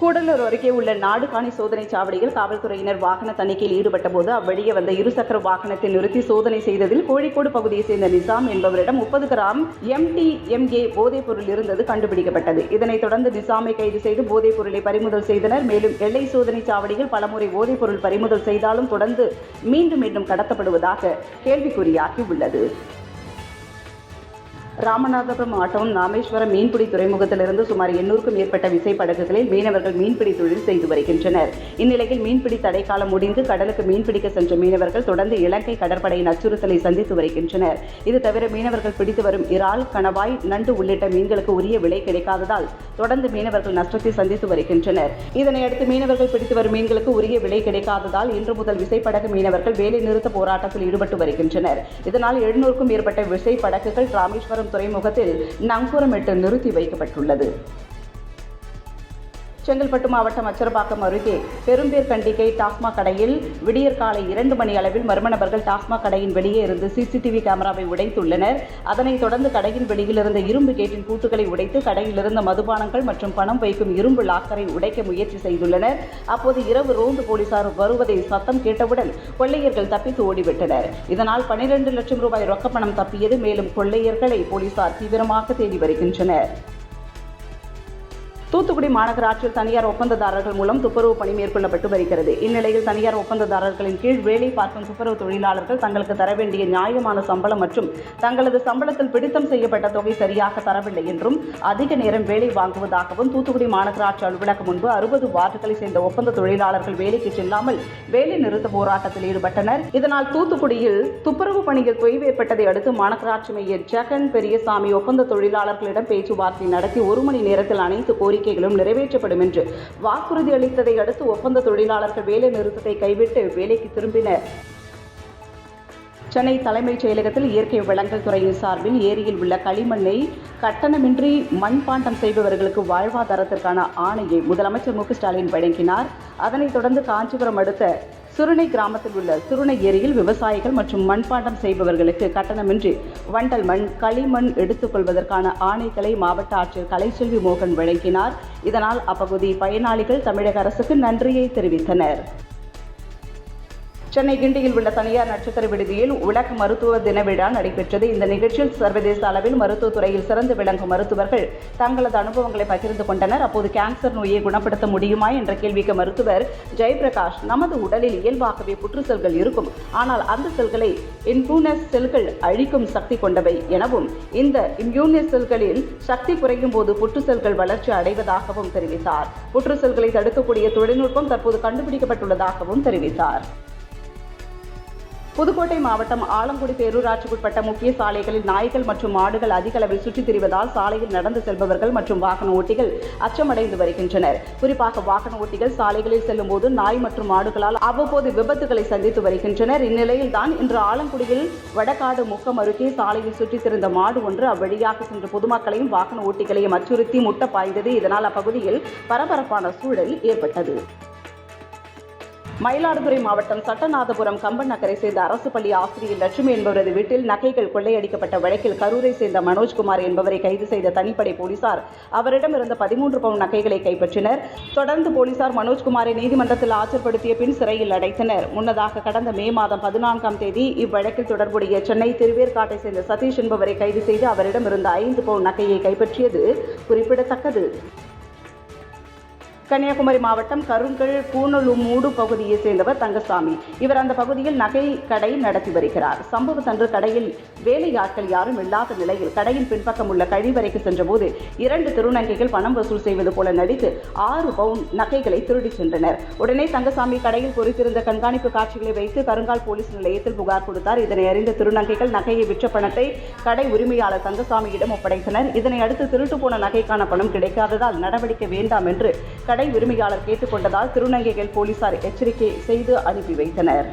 கூடலூர் அருகே உள்ள நாடுகாணி சோதனை சாவடியில் காவல்துறையினர் வாகன தணிக்கையில் ஈடுபட்ட போது அவ்வழியே வந்த இருசக்கர வாகனத்தை நிறுத்தி சோதனை செய்ததில் கோழிக்கோடு பகுதியைச் சேர்ந்த நிசாம் என்பவரிடம் முப்பது கிராம் எம்டிஎம்ஏ போதைப் பொருள் இருந்தது கண்டுபிடிக்கப்பட்டது. இதனைத் தொடர்ந்து நிசாமை கைது செய்து போதைப் பொருளை பறிமுதல் செய்தனர். மேலும் எல்லை சோதனை சாவடியில் பலமுறை போதைப் பொருள் பறிமுதல் செய்தாலும் தொடர்ந்து மீண்டும் மீண்டும் கடத்தப்படுவதாக கேள்விக்குறியாகி உள்ளது ராமநாதபுரம் மாவட்டம் ராமேஸ்வரம் மீன்பிடி துறைமுகத்திலிருந்து சுமார் எண்ணூறுக்கும் மேற்பட்ட விசைப்படகுகளில் மீனவர்கள் மீன்பிடி தொழில் செய்து வருகின்றனர். இந்நிலையில் மீன்பிடி தடைக்காலம் முடிந்து கடலுக்கு மீன்பிடிக்க சென்ற மீனவர்கள் தொடர்ந்து இலங்கை கடற்படையின் அச்சுறுத்தலை சந்தித்து வருகின்றனர். இது தவிர மீனவர்கள் பிடித்து வரும் இறால் கணவாய் நண்டு உள்ளிட்ட மீன்களுக்கு உரிய விலை கிடைக்காததால் தொடர்ந்து மீனவர்கள் நஷ்டத்தை சந்தித்து வருகின்றனர். இதனையடுத்து மீனவர்கள் பிடித்து வரும் மீன்களுக்கு உரிய விலை கிடைக்காததால் இன்று முதல் விசைப்படகு மீனவர்கள் வேலை நிறுத்த போராட்டத்தில் ஈடுபட்டு வருகின்றனர். இதனால் எழுநூறுக்கும் மேற்பட்ட விசைப்படகுகள் ராமேஸ்வரம் துறைமுகத்தில் நங்கூரமிட்டு நிறுத்தி வைக்கப்பட்டுள்ளது. செங்கல்பட்டு மாவட்டம் அச்சரப்பாக்கம் அருகே பெரும்பேர் கண்டிகை டாஸ்மாக் கடையில் விடியற் காலை இரண்டு மணி அளவில் மர்ம நபர்கள் டாஸ்மாக் கடையின் வெளியே இருந்து சிசிடிவி கேமராவை உடைத்துள்ளனர். அதனைத் தொடர்ந்து கடையின் வெளியில் இருந்த இரும்பு கேட்டின் பூட்டுகளை உடைத்து கடையில் இருந்த மதுபானங்கள் மற்றும் பணம் வைக்கும் இரும்பு லாக்கரை உடைக்க முயற்சி செய்துள்ளனர். அப்போது இரவு ரோந்து போலீசார் வருவதை சத்தம் கேட்டவுடன் கொள்ளையர்கள் தப்பித்து ஓடிவிட்டனர். இதனால் பனிரெண்டு லட்சம் ரூபாய் ரொக்கப்பணம் தப்பியது. மேலும் கொள்ளையர்களை போலீசார் தீவிரமாக தேடி வருகின்றனர். தூத்துக்குடி மாநகராட்சியில் தனியார் ஒப்பந்ததாரர்கள் மூலம் துப்புரவு பணி மேற்கொள்ளப்பட்டு வருகிறது. இந்நிலையில் தனியார் ஒப்பந்ததாரர்களின் கீழ் வேலை பார்க்கும் துப்புரவு தொழிலாளர்கள் தங்களுக்கு தர வேண்டிய நியாயமான சம்பளம் மற்றும் தங்களது சம்பளத்தில் பிடித்தம் செய்யப்பட்ட தொகை சரியாக தரவில்லை என்றும் அதிக நேரம் வேலை வாங்குவதாகவும் தூத்துக்குடி மாநகராட்சி அலுவலகம் முன்பு அறுபது வார்டுகளை சேர்ந்த ஒப்பந்த தொழிலாளர்கள் வேலைக்கு செல்லாமல் வேலை நிறுத்த போராட்டத்தில் ஈடுபட்டனர். இதனால் தூத்துக்குடியில் துப்புரவு பணியில் தொய்வு ஏற்பட்டதை அடுத்து மாநகராட்சி மேயர் ஜெகன் பெரியசாமி ஒப்பந்த தொழிலாளர்களிடம் பேச்சுவார்த்தை நடத்தி ஒரு மணி நேரத்தில் அனைத்து கோரிக்கைகளும் நிறைவேற்றப்படும் என்று வாக்குறுதி அளித்ததை அடுத்து ஒப்பந்த தொழிலாளர்கள் வேலை நிறுத்தத்தை கைவிட்டு வேலைக்கு திரும்பினர். சென்னை தலைமைச் செயலகத்தில் இயற்கை வளங்கள் துறையின் சார்பில் ஏரியில் உள்ள களிமண்ணை கட்டணமின்றி மண்பாண்டம் செய்பவர்களுக்கு வாழ்வாதாரத்திற்கான ஆணையை முதலமைச்சர் மு ஸ்டாலின் வழங்கினார். அதனைத் தொடர்ந்து காஞ்சிபுரம் அடுத்த சுருணை கிராமத்தில் உள்ள சுருணை ஏரியில் விவசாயிகள் மற்றும் மண்பாண்டம் செய்பவர்களுக்கு கட்டணமின்றி வண்டல் மண் களிமண் எடுத்துக்கொள்வதற்கான ஆணைகளை மாவட்ட ஆட்சியர் கலைச்செல்வி மோகன் வழங்கினார். இதனால் அப்பகுதி பயனாளிகள் தமிழக அரசுக்கு நன்றியை தெரிவித்தனர். சென்னை கிண்டியில் உள்ள தனியார் நட்சத்திர விடுதியில் உலக மருத்துவ தின விழா நடைபெற்றது. இந்த நிகழ்ச்சியில் சர்வதேச அளவில் மருத்துவத்துறையில் சிறந்து விளங்கும் மருத்துவர்கள் தங்களது அனுபவங்களை பகிர்ந்து கொண்டனர். அப்போது கேன்சர் நோயை குணப்படுத்த முடியுமா என்ற கேள்விக்கு மருத்துவர் ஜெயபிரகாஷ் நமது உடலில் இயல்பாகவே புற்று செல்கள் இருக்கும். ஆனால் அந்த செல்களை இம்யூனஸ் செல்கள் அழிக்கும் சக்தி கொண்டவை எனவும் இந்த இம்யூனஸ் செல்களில் சக்தி குறையும் போது புற்று செல்கள் வளர்ச்சி அடைவதாகவும் தெரிவித்தார். புற்று செல்களை தடுக்கக்கூடிய தொழில்நுட்பம் தற்போது கண்டுபிடிக்கப்பட்டுள்ளதாகவும் தெரிவித்தார். புதுக்கோட்டை மாவட்டம் ஆலங்குடி பேரூராட்சிக்குட்பட்ட முக்கிய சாலைகளில் நாய்கள் மற்றும் மாடுகள் அதிக அளவில் சுற்றித் திரிவதால் சாலையில் நடந்து செல்பவர்கள் மற்றும் வாகன ஓட்டிகள் அச்சமடைந்து வருகின்றனர். குறிப்பாக வாகன ஓட்டிகள் சாலைகளில் செல்லும் போது நாய் மற்றும் மாடுகளால் அவ்வப்போது விபத்துகளை சந்தித்து வருகின்றனர். இந்நிலையில் தான் இன்று ஆலங்குடியில் வடகாடு முக்கம் அருகே சாலையில் சுற்றித் திரிந்த மாடு ஒன்று அவ்வழியாக சென்ற பொதுமக்களையும் வாகன ஓட்டிகளையும் அச்சுறுத்தி முட்ட பாய்ந்தது இதனால் அப்பகுதியில் பரபரப்பான சூழல் ஏற்பட்டது. மயிலாடுதுறை மாவட்டம் சட்டநாதபுரம் கம்பன் நகரை சேர்ந்த அரசு பள்ளி ஆசிரியர் லட்சுமி என்பவரது வீட்டில் நகைகள் கொள்ளையடிக்கப்பட்ட வழக்கில் கரூரை சேர்ந்த மனோஜ்குமார் என்பவரை கைது செய்த தனிப்படை போலீசார் அவரிடம் இருந்த பதிமூன்று பவுன் நகைகளை கைப்பற்றினர். தொடர்ந்து போலீசார் மனோஜ்குமாரை நீதிமன்றத்தில் ஆஜர்படுத்திய பின் சிறையில் அடைத்தனர். முன்னதாக கடந்த மே மாதம் பதினான்காம் தேதி இவ்வழக்கில் தொடர்புடைய சென்னை திருவேற்காட்டை சேர்ந்த சதீஷ் என்பவரை கைது செய்து அவரிடம் இருந்த ஐந்து பவுன் நகையை கைப்பற்றியது குறிப்பிடத்தக்கது. கன்னியாகுமரி மாவட்டம் கருங்கல் பூனலுமூடு பகுதியை சேர்ந்தவர் தங்கசாமி. இவர் அந்த பகுதியில் நகை கடை நடத்தி வருகிறார். சம்பவத்தன்று கடையில் வேலையாட்கள் யாரும் இல்லாத நிலையில் கடையின் பின்பக்கம் உள்ள கழிவறைக்கு சென்றபோது இரண்டு திருநங்கைகள் பணம் வசூல் செய்வது போல நடித்து ஆறு பவுன் நகைகளை திருடி சென்றனர். உடனே தங்கசாமி கடையில் பொறித்திருந்த கண்காணிப்பு காட்சிகளை வைத்து கருங்கால் போலீஸ் நிலையத்தில் புகார் கொடுத்தார். இதனை அறிந்த திருநங்கைகள் நகையை விற்ற பணத்தை கடை உரிமையாளர் தங்கசாமியிடம் ஒப்படைத்தனர். இதனை அடுத்து திருட்டு போன நகைக்கான பணம் கிடைக்காததால் நடவடிக்கை வேண்டாம் என்று கடை உரிமையாளர் கேட்டுக்கொண்டதால் திருநங்கைகள் போலீசார் எச்சரிக்கை செய்து அனுப்பி வைத்தனர்.